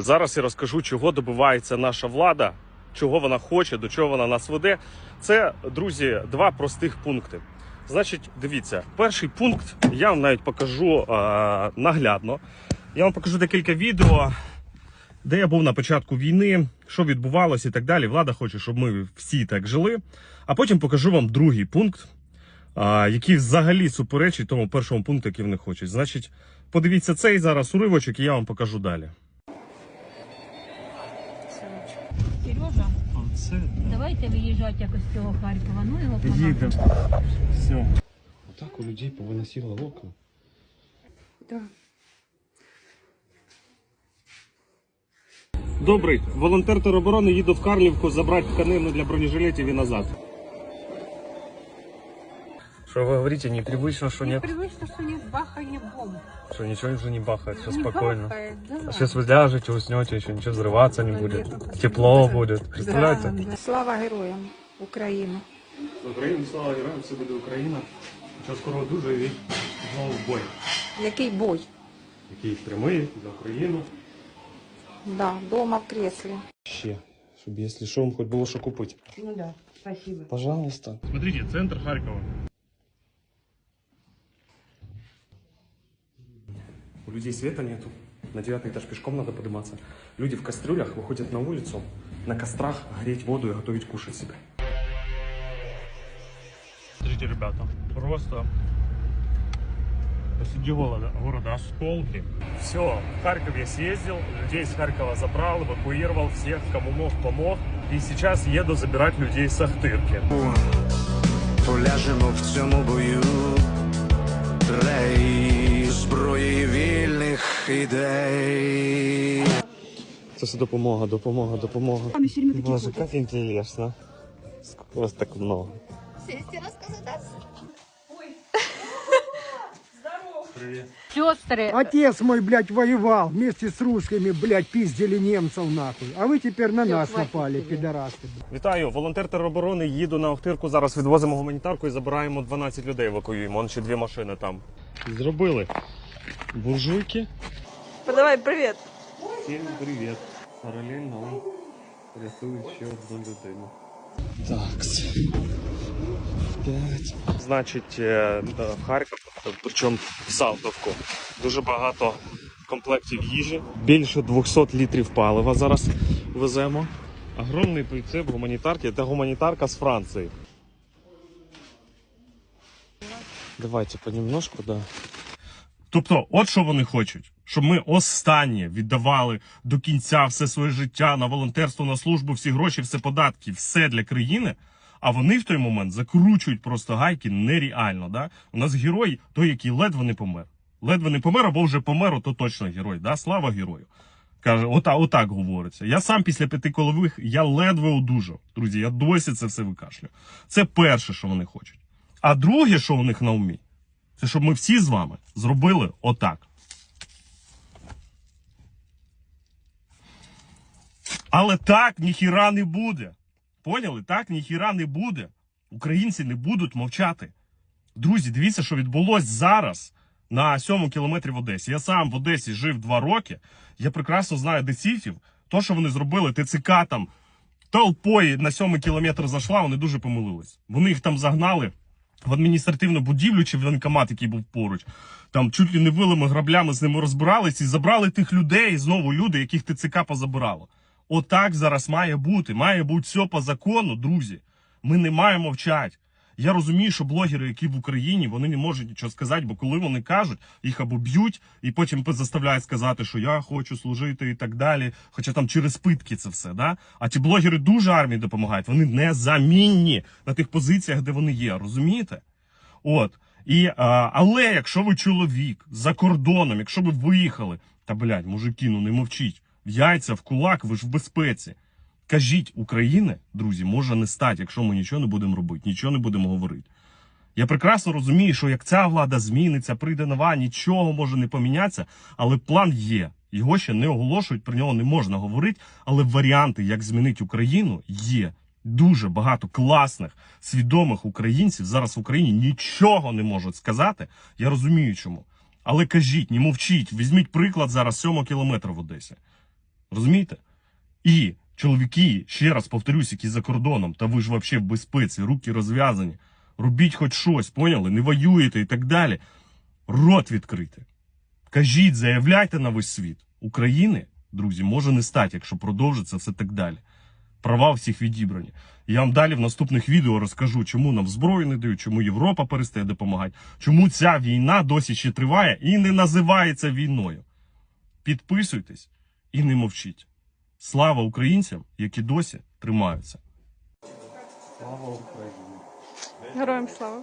Зараз я розкажу, чого добивається наша влада, чого вона хоче, до чого вона нас веде. Це, друзі, два простих пункти. Значить, дивіться, перший пункт я вам навіть покажу е, наглядно. Я вам покажу декілька відео, де я був на початку війни, що відбувалося і так далі. Влада хоче, щоб ми всі так жили. А потім покажу вам другий пункт, а, який взагалі суперечить тому першому пункту, який вони хочуть. Значить, подивіться цей зараз уривочок, і я вам покажу далі. Сережа, Це давайте виїжджати якось з цього Харкова. Ну його їдемо. Все. Отак у людей повиносило окна. Да. Добрий, волонтер тероборони їде в Карлівку забрати тканину для бронежилетів і назад. Что вы говорите, непривычно, что нет, Привычно, что нет бахания бомб. что ничего уже не бахает, все Не спокойно. бахает, да. А сейчас вы ляжете, уснете, еще ничего взрываться не будет. Тепло будет. Представляете? Да. Слава героям України. Україні, слава героям, все буде Україна. Що скоро дуже і знову в бой. Який бой? Який прямий за Україну. Да, дома в креслі. Ще, щоб якщо що, хоч було що купити. Ну да, спасибо. Пожалуйста. Смотрите, центр Харькова. Людей света нету. На девятый этаж пешком надо подниматься. Люди в кастрюлях выходят на улицу, на кострах греть воду и готовить кушать себе. Смотрите, ребята, просто посреди города, города осколки. Все, в Харьков я съездил, людей из Харькова забрал, эвакуировал всех, кому мог, помог. И сейчас еду забирать людей с Ахтырки. Поляжемо в цьому бою вільних ідей. Це все допомога, допомога, допомога. Боже, як інтересно. Сколько вас так много. Привет. Сестры, Отец мой, блядь, воевал вместе с русскими, блядь, пиздили немцев нахуй. А вы теперь на нас напали, пидорасы. Вітаю, волонтер тероборони. Їду на Охтирку. Зараз відвозимо гуманітарку і забираємо 12 людей. Евакуюємо. Он ще дві машини там. Зробили буржуйки. Подавай привет. Всім привіт. Паралельно он рятує ще одну людину. Так. П'ять. Значить, е, в Харків, причому в Салтовку, дуже багато комплектів їжі. Більше 200 літрів палива зараз веземо. Огромний прицеп гуманітарки. Це гуманітарка з Франції. Давайте понемножку, да. Тобто, от що вони хочуть, щоб ми останнє віддавали до кінця все своє життя на волонтерство, на службу, всі гроші, все податки, все для країни. А вони в той момент закручують просто гайки нереально. Да? У нас герой, той, який ледве не помер. Ледве не помер, або вже помер, то точно герой. Да? Слава герою. Каже, ота, отак говориться. Я сам після п'яти колових я ледве одужав. Друзі, я досі це все викашлю. Це перше, що вони хочуть. А друге, що у них на умі, це щоб ми всі з вами зробили отак. Але так ніхіра не буде. Поняли? Так ніхіра не буде. Українці не будуть мовчати. Друзі, дивіться, що відбулось зараз на сьомому кілометрі в Одесі. Я сам в Одесі жив два роки. Я прекрасно знаю децифів. То, що вони зробили, ТЦК там толпою на сьомий кілометр зайшла, вони дуже помилились. Вони їх там загнали в адміністративну будівлю чи в воєнкомат, який був поруч. Там чуть ли не вилими граблями з ними розбирались і забрали тих людей, знову люди, яких ТЦК позабирало. Отак зараз має бути. Має бути все по закону, друзі. Ми не маємо мовчати. Я розумію, що блогери, які в Україні, вони не можуть нічого сказати, бо коли вони кажуть, їх або б'ють, і потім заставляють сказати, що я хочу служити і так далі. Хоча там через питки це все, да? А ті блогери дуже армії допомагають. Вони незамінні на тих позиціях, де вони є. Розумієте? От. І, а, але якщо ви чоловік за кордоном, якщо ви виїхали, та блядь, мужики, ну не мовчіть. В яйця, в кулак, ви ж в безпеці. Кажіть, України, друзі, може не стати, якщо ми нічого не будемо робити, нічого не будемо говорити. Я прекрасно розумію, що як ця влада зміниться, прийде нова, нічого може не помінятися, але план є. Його ще не оголошують, про нього не можна говорити, але варіанти, як змінити Україну, є. Дуже багато класних, свідомих українців зараз в Україні нічого не можуть сказати. Я розумію чому. Але кажіть, не мовчіть, візьміть приклад зараз 7 кілометра в Одесі. Розумієте? І чоловіки, ще раз повторюсь, які за кордоном, та ви ж взагалі в безпеці, руки розв'язані. Робіть хоч щось, поняли? Не воюєте і так далі. Рот відкрити. Кажіть, заявляйте на весь світ. України, друзі, може не стати, якщо продовжиться все так далі. Права всіх відібрані. Я вам далі в наступних відео розкажу, чому нам зброю не дають, чому Європа перестає допомагати, чому ця війна досі ще триває і не називається війною. Підписуйтесь і не мовчіть. Слава українцям, які досі тримаються. Слава Україні! Героям слава.